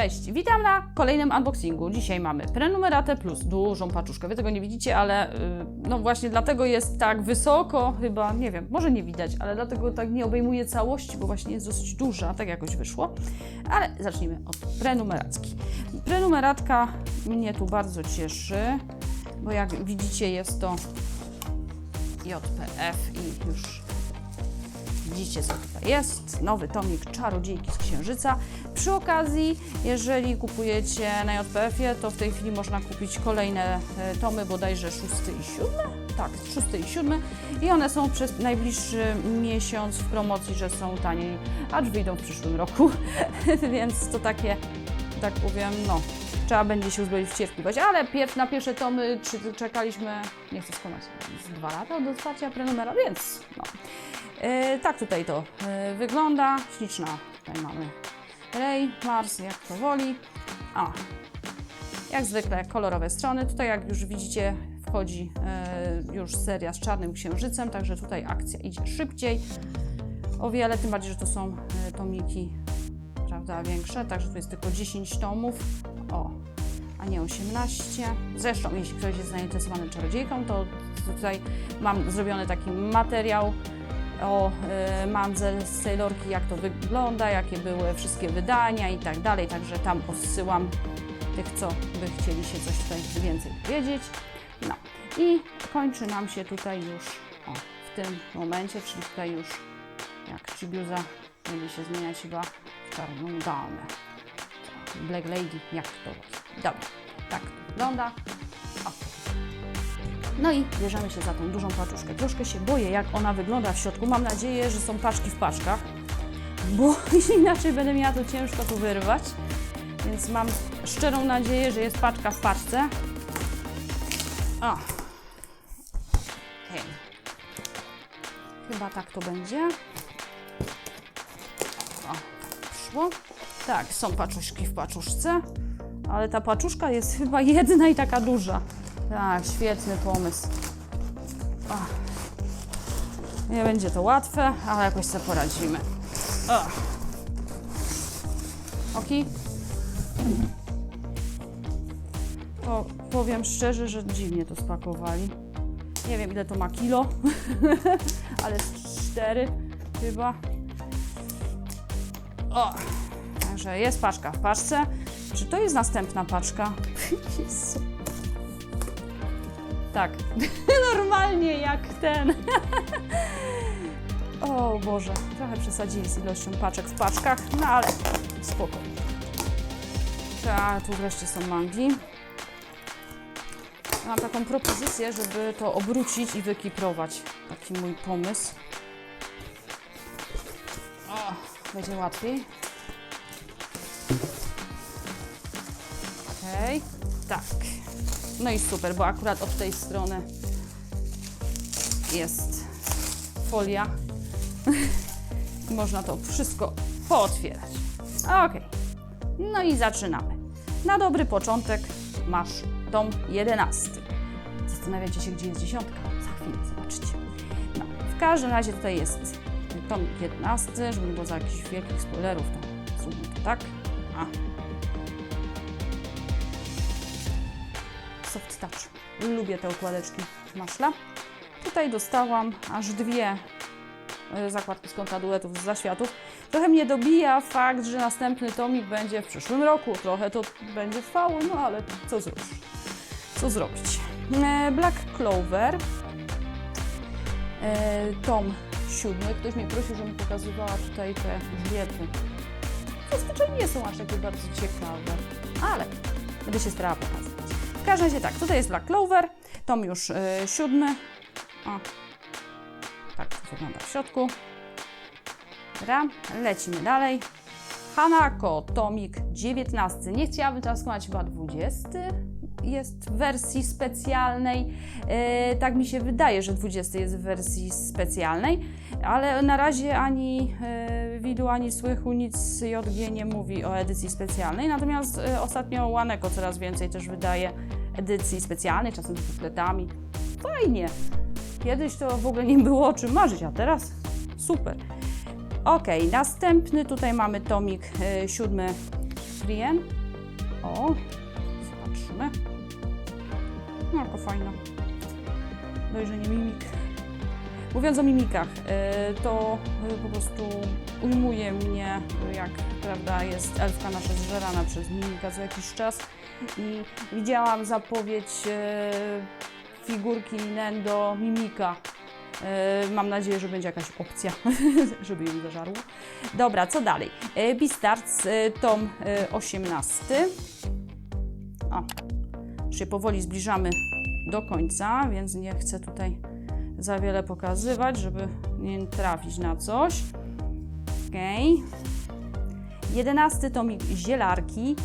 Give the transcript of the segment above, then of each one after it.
Cześć, witam na kolejnym unboxingu. Dzisiaj mamy prenumeratę plus dużą paczuszkę. Wy tego nie widzicie, ale y, no właśnie dlatego jest tak wysoko, chyba, nie wiem, może nie widać, ale dlatego tak nie obejmuje całości, bo właśnie jest dosyć duża, tak jakoś wyszło. Ale zacznijmy od prenumeracki. Prenumeratka mnie tu bardzo cieszy, bo jak widzicie jest to JPF i już Widzicie, co tutaj jest. Nowy tomik Czarodziejki z Księżyca. Przy okazji, jeżeli kupujecie na JPF-ie, to w tej chwili można kupić kolejne e, tomy, bodajże 6 i 7. Tak, 6 i 7. I one są przez najbliższy miesiąc w promocji, że są taniej, acz wyjdą w przyszłym roku. Więc to takie, tak powiem, no, trzeba będzie się uzbroić w cierpliwość. Ale pier na pierwsze tomy czy, czekaliśmy, nie chcę skłamać, dwa lata od otwarcia prenumera, więc no. E, tak tutaj to e, wygląda. Śliczna. Tutaj mamy Ray, Mars, jak to woli. A, jak zwykle kolorowe strony. Tutaj jak już widzicie wchodzi e, już seria z Czarnym Księżycem, także tutaj akcja idzie szybciej. O wiele, tym bardziej, że to są e, tomiki, prawda, większe, także tu jest tylko 10 tomów. O, a nie 18. Zresztą, jeśli ktoś jest zainteresowany czarodziejką, to tutaj mam zrobiony taki materiał o y, Mandzel z Sailorki, jak to wygląda, jakie były wszystkie wydania i tak dalej. Także tam odsyłam tych, co by chcieli się coś tutaj więcej wiedzieć. No i kończy nam się tutaj już o, w tym momencie, czyli tutaj już jak Chibiuza będzie się zmieniać chyba w czarną damę. Black Lady, jak to. Dobra, tak to wygląda. No i bierzemy się za tą dużą paczuszkę. Troszkę się boję, jak ona wygląda w środku. Mam nadzieję, że są paczki w paczkach, bo inaczej będę miała to ciężko tu wyrwać. Więc mam szczerą nadzieję, że jest paczka w paczce. O. Okej. Chyba tak to będzie. O, szło. Tak, są paczuszki w paczuszce, ale ta paczuszka jest chyba jedna i taka duża. Tak, świetny pomysł. Ach. Nie będzie to łatwe, ale jakoś sobie poradzimy. Ach. Oki? To powiem szczerze, że dziwnie to spakowali. Nie wiem ile to ma kilo, ale z chyba. O, także jest paczka w paczce. Czy to jest następna paczka? Jezu. Tak, normalnie jak ten. o Boże, trochę przesadzili z ilością paczek w paczkach, no ale spoko. Tak, tu wreszcie są mangi. Mam taką propozycję, żeby to obrócić i wykiprować. Taki mój pomysł. O, będzie łatwiej. Okej, tak. No i super, bo akurat od tej strony jest folia. Można to wszystko pootwierać. Ok. No i zaczynamy. Na dobry początek masz tom 11. Zastanawiacie się, gdzie jest dziesiątka? Za chwilę zobaczycie. No, w każdym razie tutaj jest tom 11, żeby nie było za jakichś wielkich spoilerów, to zróbmy to tak. A, Lubię te układeczki maszla. Tutaj dostałam aż dwie y, zakładki z konta duetów z zaświatów. Trochę mnie dobija fakt, że następny tomik będzie w przyszłym roku. Trochę to będzie trwało, no ale co zrobić? Co zrobić? E, Black Clover. E, Tom siódmy. Ktoś mnie prosił, żebym pokazywała tutaj te zbiety. Zazwyczaj nie są aż takie bardzo ciekawe, ale będę się starała pokazać. W każdym razie tak, tutaj jest Black Clover, tom już y, siódmy. O, tak to wygląda w środku. Dobra, lecimy dalej. Hanako, tomik 19. Nie chciałabym teraz skłamać, chyba 20 jest w wersji specjalnej. E, tak mi się wydaje, że 20 jest w wersji specjalnej, ale na razie ani e, widu, ani słychu nic JG nie mówi o edycji specjalnej. Natomiast e, ostatnio Łaneko coraz więcej też wydaje edycji specjalnej, czasem z bukletami. Fajnie. Kiedyś to w ogóle nie było o czym marzyć, a teraz super. Ok, następny tutaj mamy tomik y, siódmy Frien. O, zobaczymy. No, jaka fajna. Dojrzenie mimik. Mówiąc o mimikach, y, to y, po prostu ujmuje mnie, jak prawda jest elfka nasza zżerana przez mimika co jakiś czas i widziałam zapowiedź y, figurki Nendo Mimika. Y, Mam nadzieję, że będzie jakaś opcja, żeby ją zażarło. Dobra, co dalej? Y, Beastars, tom y, 18. O, się powoli zbliżamy do końca, więc nie chcę tutaj za wiele pokazywać, żeby nie trafić na coś. Okej. Jedenasty tomik Zielarki.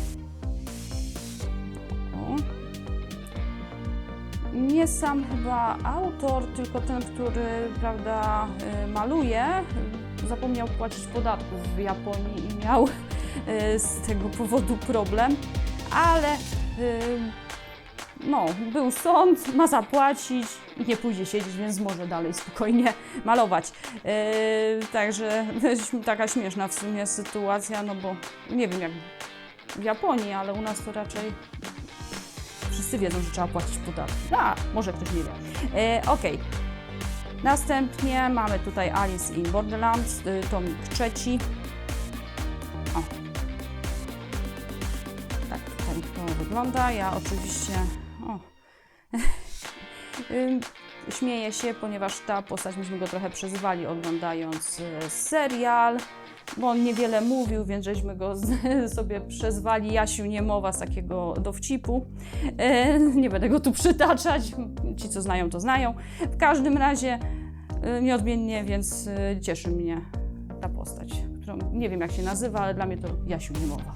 Nie sam chyba autor, tylko ten, który prawda, y, maluje, zapomniał płacić podatków w Japonii i miał y, z tego powodu problem, ale y, no, był sąd, ma zapłacić i nie pójdzie siedzieć, więc może dalej spokojnie malować. Także taka śmieszna w sumie sytuacja, no bo nie wiem jak w Japonii, ale u nas to raczej wszyscy wiedzą, że trzeba płacić podatki. A, może ktoś nie wie. Yy, Okej. Następnie mamy tutaj Alice in Borderlands, yy, tomik trzeci. O. Tak tutaj to wygląda. Ja oczywiście o. Śmieję się, ponieważ ta postać, myśmy go trochę przezwali oglądając e, serial, bo on niewiele mówił, więc żeśmy go sobie przezwali Jasiu Niemowa z takiego dowcipu. E, Nie będę go tu przytaczać, ci co znają to znają. W każdym razie e, nieodmiennie, więc cieszy mnie ta postać, którą nie wiem jak się nazywa, ale dla mnie to Jasiu Niemowa.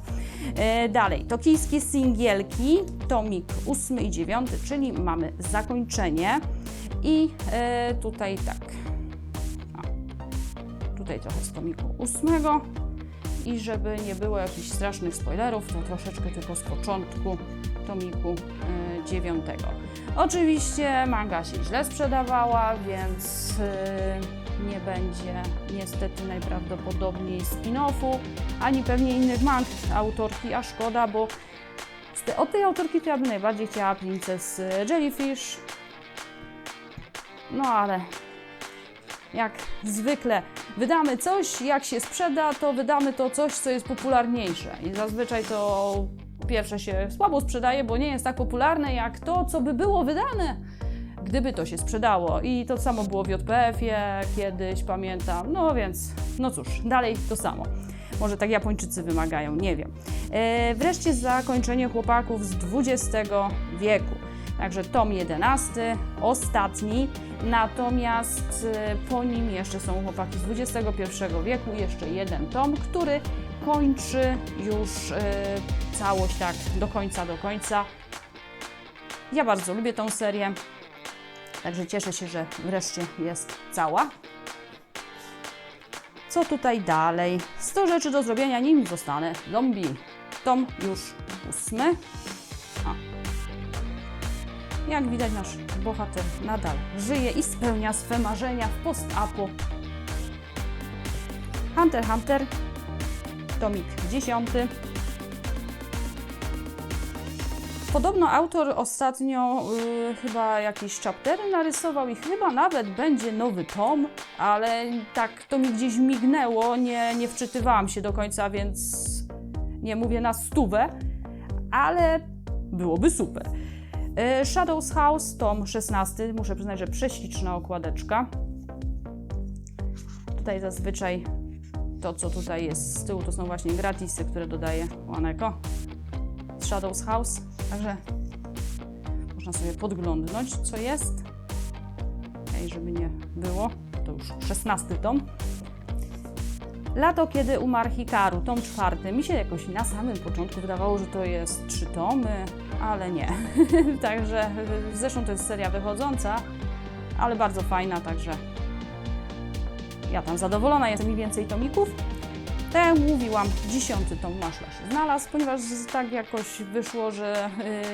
Dalej, tokijskie singielki, tomik 8 i 9, czyli mamy zakończenie. I e, tutaj tak. O, tutaj trochę z tomiku 8. I żeby nie było jakichś strasznych spoilerów, to troszeczkę tylko z początku tomiku e, 9. Oczywiście manga się źle sprzedawała, więc e, nie będzie niestety najprawdopodobniej spin-offu, ani pewnie innych mang autorki, a szkoda, bo od tej autorki to ja bym najbardziej chciała Princess Jellyfish. No ale jak zwykle wydamy coś, jak się sprzeda, to wydamy to coś, co jest popularniejsze. I zazwyczaj to pierwsze się słabo sprzedaje, bo nie jest tak popularne jak to, co by było wydane, gdyby to się sprzedało. I to samo było w JPF-ie kiedyś, pamiętam. No więc, no cóż, dalej to samo. Może tak Japończycy wymagają, nie wiem. E, wreszcie zakończenie chłopaków z XX wieku. Także tom 11, ostatni, natomiast e, po nim jeszcze są chłopaki z XXI wieku, jeszcze jeden tom, który kończy już e, całość tak do końca, do końca. Ja bardzo lubię tą serię, także cieszę się, że wreszcie jest cała. Co tutaj dalej? 100 rzeczy do zrobienia, nim zostanę zombie. Tom już ósmy. A. Jak widać, nasz bohater nadal żyje i spełnia swe marzenia w post-apo. Hunter Hunter, tomik dziesiąty. Podobno autor ostatnio y, chyba jakieś chaptery narysował i chyba nawet będzie nowy tom, ale tak to mi gdzieś mignęło, nie, nie wczytywałam się do końca, więc nie mówię na stówę, ale byłoby super. Y, Shadows House, tom 16, muszę przyznać, że prześliczna okładeczka. Tutaj zazwyczaj to, co tutaj jest z tyłu, to są właśnie gratisy, które dodaje Łaneko z Shadows House. Także można sobie podglądnąć, co jest. Ej, żeby nie było, to już 16 tom. Lato, kiedy umarł Hikaru, tom czwarty. Mi się jakoś na samym początku wydawało, że to jest trzy tomy, ale nie. także zresztą to jest seria wychodząca, ale bardzo fajna, także ja tam zadowolona jestem i więcej tomików. Jak mówiłam, dziesiąty tom maszla się znalazł, ponieważ tak jakoś wyszło, że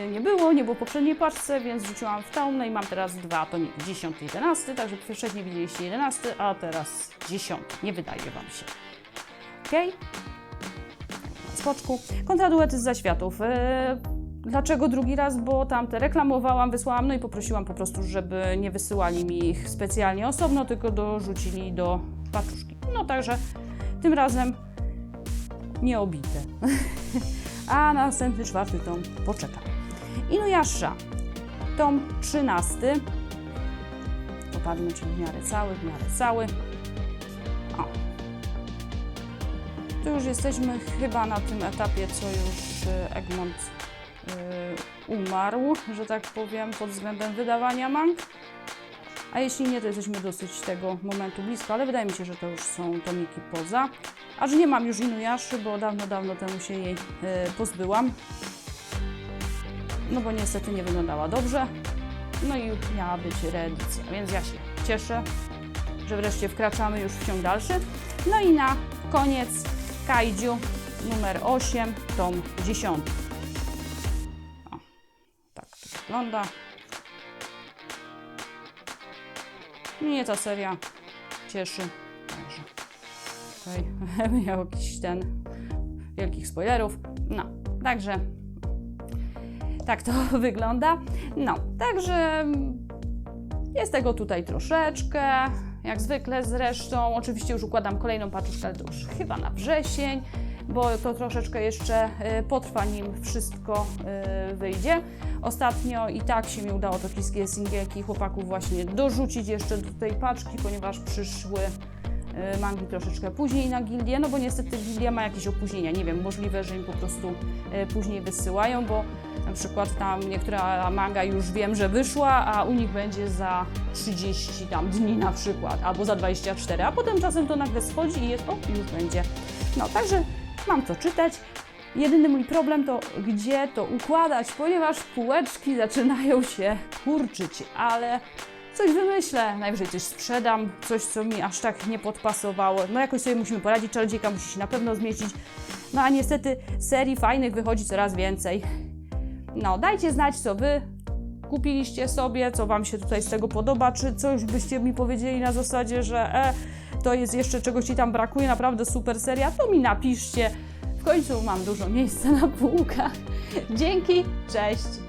y, nie było, nie było poprzedniej paczce, więc rzuciłam w tą, no i mam teraz dwa tomiki, dziesiąty i jedenasty, także wcześniej widzieliście jedenasty, a teraz dziesiąty, nie wydaje Wam się. Ok? skoczku. Kontraduety z zaświatów. E, Dlaczego drugi raz? Bo tamte reklamowałam, wysłałam, no i poprosiłam po prostu, żeby nie wysyłali mi ich specjalnie osobno, tylko dorzucili do paczuszki. No także tym razem nie obite. A następny czwarty tom poczeka. Inuyasha, tom trzynasty. Popadmy, czyli w miarę cały, w miarę cały. O. Tu już jesteśmy chyba na tym etapie, co już y, Egmont y, umarł, że tak powiem, pod względem wydawania mang. A jeśli nie, to jesteśmy dosyć tego momentu blisko, ale wydaje mi się, że to już są tomiki poza. A że nie mam już Inuyaszy, bo dawno, dawno temu się jej y, pozbyłam. No bo niestety nie wyglądała dobrze. No i miała być reedycja, więc ja się cieszę, że wreszcie wkraczamy już w ciąg dalszy. No i na koniec Kaiju numer 8, tom 10. O, tak to wygląda. Mnie ta seria cieszy. Także tutaj miał jakiś ten wielkich spoilerów. No, także tak to wygląda. No, także jest tego tutaj troszeczkę, jak zwykle zresztą. Oczywiście już układam kolejną paczuszkę, ale to już chyba na wrzesień, bo to troszeczkę jeszcze y, potrwa, nim wszystko y, wyjdzie. Ostatnio i tak się mi udało te wszystkie singielki chłopaków właśnie dorzucić jeszcze do tej paczki, ponieważ przyszły y, mangi troszeczkę później na gildię, no bo niestety gildia ma jakieś opóźnienia. Nie wiem, możliwe, że im po prostu później wysyłają, bo na przykład tam niektóra manga już wiem, że wyszła, a u nich będzie za 30 tam dni na przykład, albo za 24, a potem czasem to nagle schodzi i jest, o, już będzie. No, także mam co czytać. Jedyny mój problem to gdzie to układać, ponieważ półeczki zaczynają się kurczyć, ale coś wymyślę, najwyżej coś sprzedam, coś co mi aż tak nie podpasowało. No jakoś sobie musimy poradzić, czarodziejka musi się na pewno zmieścić. No a niestety serii fajnych wychodzi coraz więcej. No, dajcie znać, co wy kupiliście sobie, co wam się tutaj z tego podoba, czy coś byście mi powiedzieli na zasadzie, że e, to jest jeszcze czegoś ci tam brakuje, naprawdę super seria, to mi napiszcie. W końcu mam dużo miejsca na półkach. Dzięki, cześć!